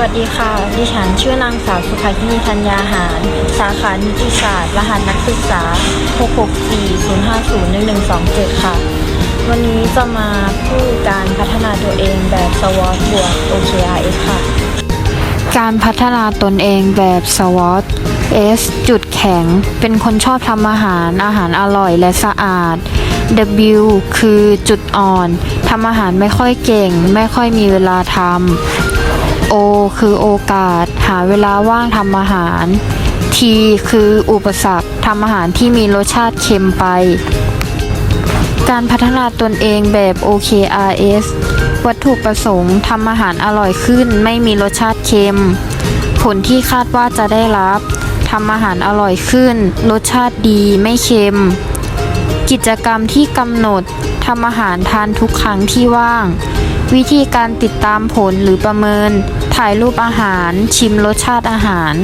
วัสดีค่ะ ดิฉันชื่อนางสาวสุภาคินีธัญญาหาร สาขานิติศาสตร์ รหัสนักศึกษา 664-050-1127 ค่ะ วันนี้จะมาพูดการพัฒนาตัวเองแบบ SWOT บวก OKRS ค่ะ การพัฒนาตนเองแบบ SWOT S จุดแข็ง เป็นคนชอบทำอาหาร อาหารอร่อยและสะอาด W คือจุดอ่อน ทำอาหารไม่ค่อยเก่ง ไม่ค่อยมีเวลาทำ O คือโอกาส หาเวลาว่างทำอาหาร T คืออุปสรรคทำอาหารที่มีรสชาติเค็มไป การพัฒนาตนเองแบบ OKRS วัตถุประสงค์ทำอาหารอร่อยขึ้น ไม่มีรสชาติเค็ม ผลที่คาดว่าจะได้รับทำอาหารอร่อยขึ้น รสชาติดีไม่เค็ม กิจกรรมที่กำหนดทำอาหารทานทุกครั้งที่ว่าง วิธีการติดตามผลหรือประเมิน ถ่ายรูปอาหาร ชิมรสชาติอาหาร